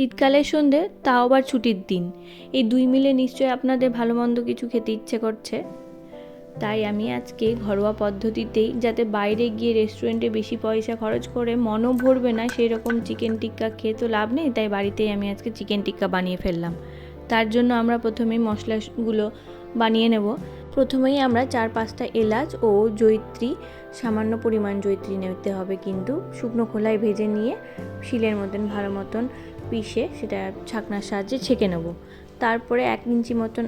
শীতকালের সন্ধে, তাও আবার ছুটির দিন। এই দুই মিলে নিশ্চয়ই আপনাদের ভালো মন্দ কিছু খেতে ইচ্ছে করছে। তাই আমি আজকে ঘরোয়া পদ্ধতিতেই যাতে বাইরে গিয়ে রেস্টুরেন্টে বেশি পয়সা খরচ করে মনও ভরবে না সেই রকম চিকেন টিক্কা খেয়ে তো লাভ নেই, তাই বাড়িতেই আমি আজকে চিকেন টিক্কা বানিয়ে ফেললাম। তার জন্য আমরা প্রথমেই মশলাগুলো বানিয়ে নেব। প্রথমেই আমরা চার পাঁচটা এলাচ ও জৈত্রী সামান্য পরিমাণ জৈত্রী নিতে হবে কিন্তু। শুকনো খোলায় ভেজে নিয়ে শিলের মতন ভালো মতন পিষে সেটা ছাকনার সাহায্যে ছেঁকে নেব। তারপরে এক ইঞ্চি মতন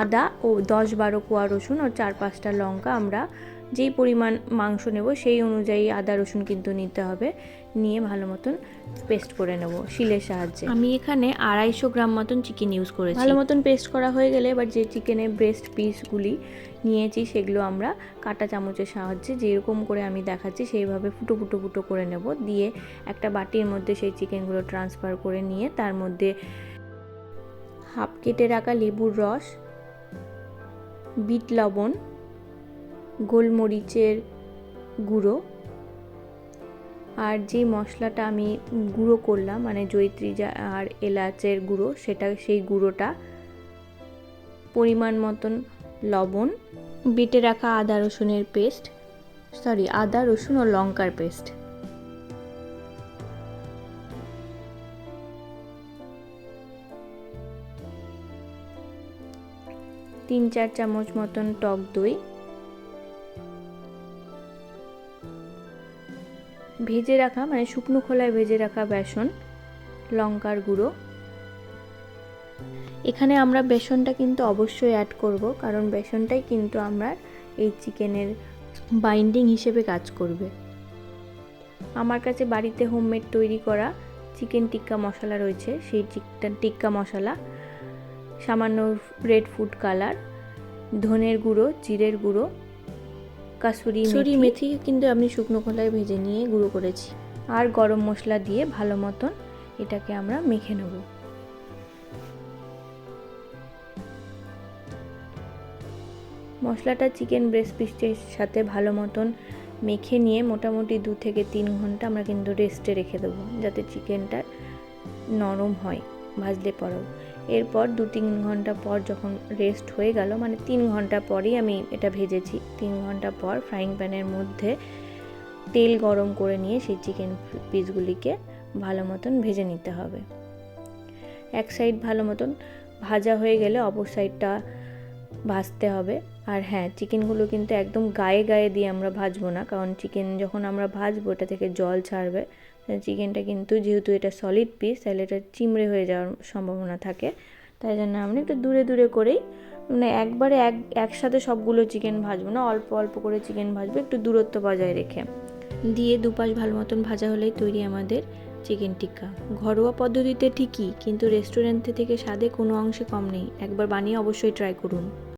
আদা ও দশ বারো কোয়া রসুন ও চার পাঁচটা লঙ্কা আমরা যেই পরিমাণ মাংস নেব সেই অনুযায়ী আদা রসুন কিন্তু নিতে হবে। নিয়ে ভালো মতন পেস্ট করে নেব শিলের সাহায্যে। আমি এখানে আড়াইশো গ্রাম মতন চিকেন ইউজ করেছি। ভালো মতন পেস্ট করা হয়ে গেলে এবার যে চিকেনের ব্রেস্ট পিসগুলি নিয়েছি সেগুলো আমরা কাটা চামচের সাহায্যে যেরকম করে আমি দেখাচ্ছি সেইভাবে ফুটো ফুটো ফুটো করে নেব। দিয়ে একটা বাটির মধ্যে সেই চিকেনগুলো ট্রান্সফার করে নিয়ে তার মধ্যে হাফ কেটে রাখা লেবুর রস বিট লবণ গোলমরিচের গুঁড়ো। আর যে মশলাটা আমি গুঁড়ো করলাম মানে জৈত্রী আর এলাচের গুঁড়ো, সেটা, সেই গুঁড়োটা পরিমাণ মতন লবণ, বেটে রাখা আদা রসুনের পেস্ট সরি আদা, রসুন ও লঙ্কার পেস্ট। তিন চার চামচ মতন টক দই। ভেজে রাখা মানে শুকনো খোলায় ভেজে রাখা বেসন, লঙ্কার গুঁড়ো। এখানে আমরা বেসনটা কিন্তু অবশ্যই অ্যাড করব, কারণ বেসনটাই কিন্তু আমরা এই চিকেনের বাইন্ডিং হিসেবে কাজ করবে। আমার কাছে বাড়িতে হোমমেড তৈরি করা চিকেন টিক্কা মশলা রয়েছে, সেই চিকেন টিক্কা মশলা। সামান্য রেড ফুড কালার ধনের গুঁড়ো, জিরের গুঁড়ো কাসুরি কাসুরি মেথি কিন্তু আমি শুকনো খোলায় ভেজে নিয়ে গুঁড়ো করেছি। আর গরম মশলা দিয়ে ভালো মতন এটাকে আমরা মেখে নেব। মশলাটা চিকেন ব্রেস্ট পিসের সাথে ভালো মতন মেখে নিয়ে মোটামুটি দু থেকে তিন ঘণ্টা আমরা কিন্তু রেস্টে রেখে দেবো যাতে চিকেনটা নরম হয়। ভাজলে পরেও। এরপর দু তিন ঘণ্টা পর যখন রেস্ট হয়ে গেল মানে তিন ঘণ্টা পরই আমি এটা ভেজেছি। তিন ঘণ্টা পর ফ্রাইং প্যানের মধ্যে তেল গরম করে নিয়ে সেই চিকেন পিসগুলিকে ভালো মতন ভেজে নিতে হবে। এক সাইড ভালো মতন ভাজা হয়ে গেলে অপর সাইডটা ভাজতে হবে। আর হ্যাঁ চিকেনগুলো কিন্তু একদম গায়ে গায়ে দিয়ে আমরা ভাজবো না, কারণ চিকেন যখন আমরা ভাজবো, এটা থেকে জল ছাড়বে। চিকেনটা কিন্তু যেহেতু এটা সলিড পিস তাহলে এটা চিমড়ে হয়ে যাওয়ার সম্ভাবনা থাকে। তাই জন্য আমরা একটু দূরে দূরে করেই মানে একবারে এক, একসাথে সবগুলো চিকেন ভাজবো না, অল্প অল্প করে চিকেন ভাজবো, একটু দূরত্ব বজায় রেখে। দিয়ে দুপাশ ভালো মতন ভাজা হলেই তৈরি আমাদের চিকেন টিক্কা। ঘরোয়া পদ্ধতিতে ঠিকই, কিন্তু রেস্টুরেন্ট থেকে স্বাদে কোনো অংশে কম নেই, একবার বানিয়ে অবশ্যই ট্রাই করুন।